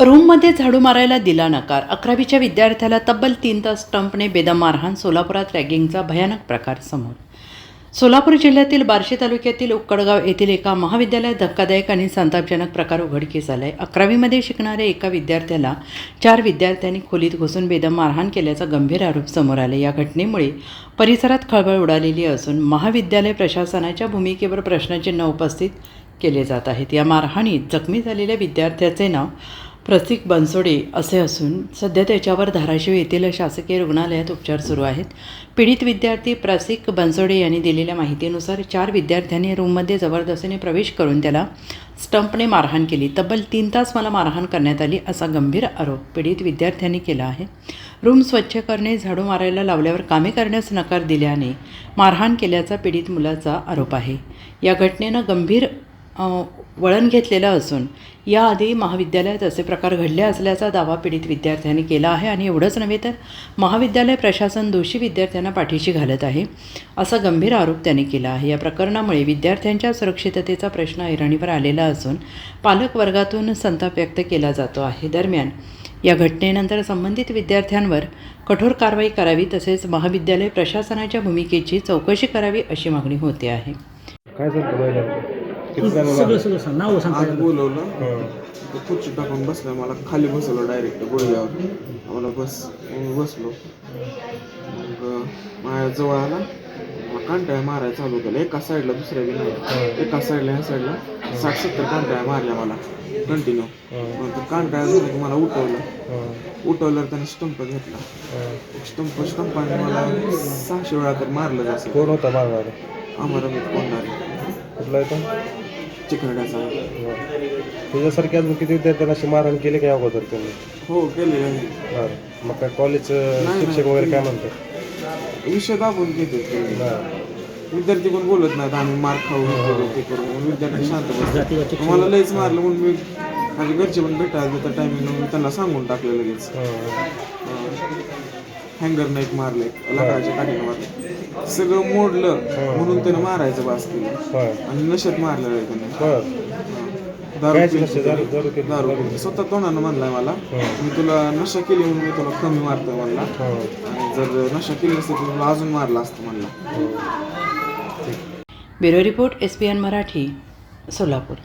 रूममध्ये झाडू मारायला दिला नकार. अकरावीच्या विद्यार्थ्याला तब्बल तीन तास स्टंपने बेदम मारहाण सोलापुरात रॅगिंगचा भयानक प्रकार समोर. सोलापूर जिल्ह्यातील बार्शी तालुक्यातील उक्कडगाव येथील एका महाविद्यालयात धक्कादायक आणि संतापजनक प्रकार उघडकीस आलाय. अकरावीमध्ये शिकणाऱ्या एका विद्यार्थ्याला चार विद्यार्थ्यांनी खोलीत घुसून बेदम मारहाण केल्याचा गंभीर आरोप समोर आले या घटनेमुळे परिसरात खळबळ उडालेली असून महाविद्यालय प्रशासनाच्या भूमिकेवर प्रश्नचिन्ह उपस्थित केले जात आहेत. या मारहाणीत जखमी झालेल्या विद्यार्थ्याचे नाव प्रतीक बनसोडे असे असून सध्या त्याच्यावर धाराशिव येथील शासकीय रुग्णालयात उपचार सुरू आहेत. पीडित विद्यार्थी प्रसिक बनसोडे यांनी दिलेल्या माहितीनुसार चार विद्यार्थ्यांनी रूममध्ये जबरदस्तीने प्रवेश करून त्याला स्टंपने मारहाण केली. तब्बल तीन तास मला मारहाण करण्यात आली असा गंभीर आरोप पीडित विद्यार्थ्यांनी केला आहे. रूम स्वच्छ करणे झाडू मारायला लावल्यावर कामे करण्यास नकार दिल्याने मारहाण केल्याचा पीडित मुलाचा आरोप आहे. या घटनेनं गंभीर वळण घेतलेलं असून याआधी महाविद्यालयात असे प्रकार घडले असल्याचा दावा पीडित विद्यार्थ्यांनी केला आहे आणि एवढंच नव्हे तर महाविद्यालय प्रशासन दोषी विद्यार्थ्यांना पाठीशी घालत आहे असा गंभीर आरोप त्यांनी केला आहे. या प्रकरणामुळे विद्यार्थ्यांच्या सुरक्षिततेचा प्रश्न ऐरणीवर आलेला असून पालक वर्गातून संताप व्यक्त केला जातो आहे. दरम्यान या घटनेनंतर संबंधित विद्यार्थ्यांवर कठोर कारवाई करावी तसेच महाविद्यालय प्रशासनाच्या भूमिकेची चौकशी करावी अशी मागणी होते आहे. काय सगळं सगळं सांग नाव सांग आज पहिल्यांदा. बोलवलं. हं. तर खुर्ची टाकून बसलं मला खाली बसवलं डायरेक्ट गुडघ्यावर आम्हाला बस बसलो. मग माझ्या जवळ आला. मग कांटाळ्या मारायला चालू केलं. एका साईडला दुसऱ्या बी नाही. एका साईडला ह्या साईडला साठ सत्तर कांटाळ्या मारल्या मला. कंटिन्यू मग ते कांटाळ्या झालं की मला उठवलं. हं. उठवल्यावर त्याने स्टंप घेतला. हं. स्टंप स्टंपाने मला सहाशे वेळा तर मारलं असं कोण होता मारणार? आम्हाला मी कोणणार कुठला येतो चिकरड्याचा तुझ्यासारखे अजून किती विद्यार्थ्यांना अशी मारहाण केली काय अगोदर त्यांनी? हो आहे. बरं. मग काय कॉलेज नाही. शिक्षक वगैरे काय म्हणतात? विषय दाबून घेते बरं. विद्यार्थी कोण बोलत नाहीत आम्ही मार खाऊ हे करू ते करू. म्हणून विद्यार्थी शांत बसतात. मला लईच मारलं म्हणून मी माझ्या घरचे पण भेटायला त्या टायमिंग मी त्यांना सांगून टाकलं लगेच हं. हँगर नाही मारले लाकडाच्या काठीने मारले सगळं मोडलं म्हणून त्यानं मारायचं बास केलं आणि नशेत मारलेलं आहे त्याने हा. दारू? दारू. स्वतः तोंडानं म्हणलाय मला हं. मी तुला नशा केली म्हणून मी तुला कमी मारतोय म्हणला हं. आणि जर नशा केली नसती तर तुला अजून मारला असतं म्हणला हं. Bureau report S P N Marathi Solapur